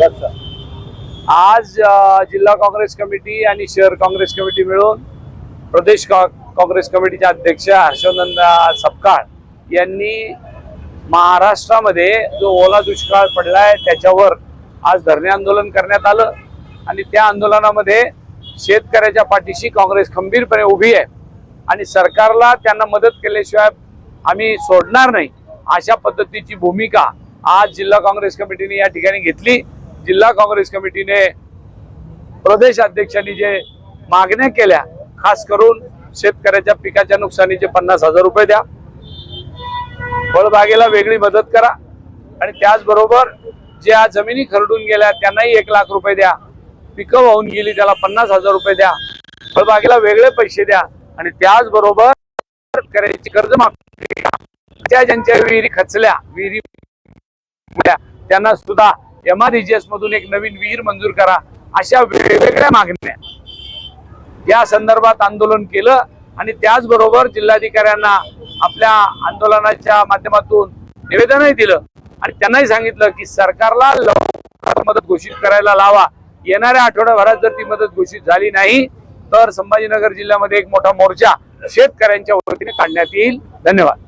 आज जिल्हा काँग्रेस कमिटी आणि शहर काँग्रेस कमिटी मिळून प्रदेश का- काँग्रेस कमिटीचे अध्यक्ष हर्षवर्धन सपकाळ यांनी महाराष्ट्रामध्ये जो ओला दुष्काळ पडला आहे त्याच्यावर आज धरणे आंदोलन करण्यात आलं आणि त्या आंदोलनामध्ये शेतकऱ्याच्या पाठीशी काँग्रेस खंबीरपणे उभी आहे आणि सरकारला त्यांना मदत केल्याशिवाय आम्ही सोडणार नाही. अशा पद्धतीची भूमिका आज जिल्हा काँग्रेस कमिटीने या ठिकाणी घेतली. जिल्हा काँग्रेस कमिटीने प्रदेश अध्यक्षांनी जे मागण्या केल्या खास करून शेतकऱ्याच्या पिकाच्या नुकसानीचे पन्नास हजार रुपये द्या. फळबागेला वेगळी मदत करा. आणि त्याचबरोबर ज्या जमिनी खरडून गेल्या त्यांनाही एक लाख रुपये द्या. पिकं वाहून गेली त्याला पन्नास हजार रुपये द्या. फळबागेला वेगळे पैसे द्या. आणि त्याचबरोबर शेतकऱ्याची कर्जमाफी त्या ज्यांच्या विहिरी खचल्या विहिरी त्यांना सुद्धा एमआरईजीएस मधून एक नवीन विहीर मंजूर करा अशा वेगवेगळ्या मागण्या. या संदर्भात आंदोलन केलं आणि त्याचबरोबर जिल्हाधिकाऱ्यांना आपल्या आंदोलनाच्या माध्यमातून निवेदनही दिलं. आणि त्यांनाही सांगितलं की सरकारला लवकर मदत घोषित करायला लावा. येणाऱ्या आठवड्याभरात जर ती मदत घोषित झाली नाही तर संभाजीनगर जिल्ह्यामध्ये एक मोठा मोर्चा शेतकऱ्यांच्या वतीने काढण्यात येईल. धन्यवाद.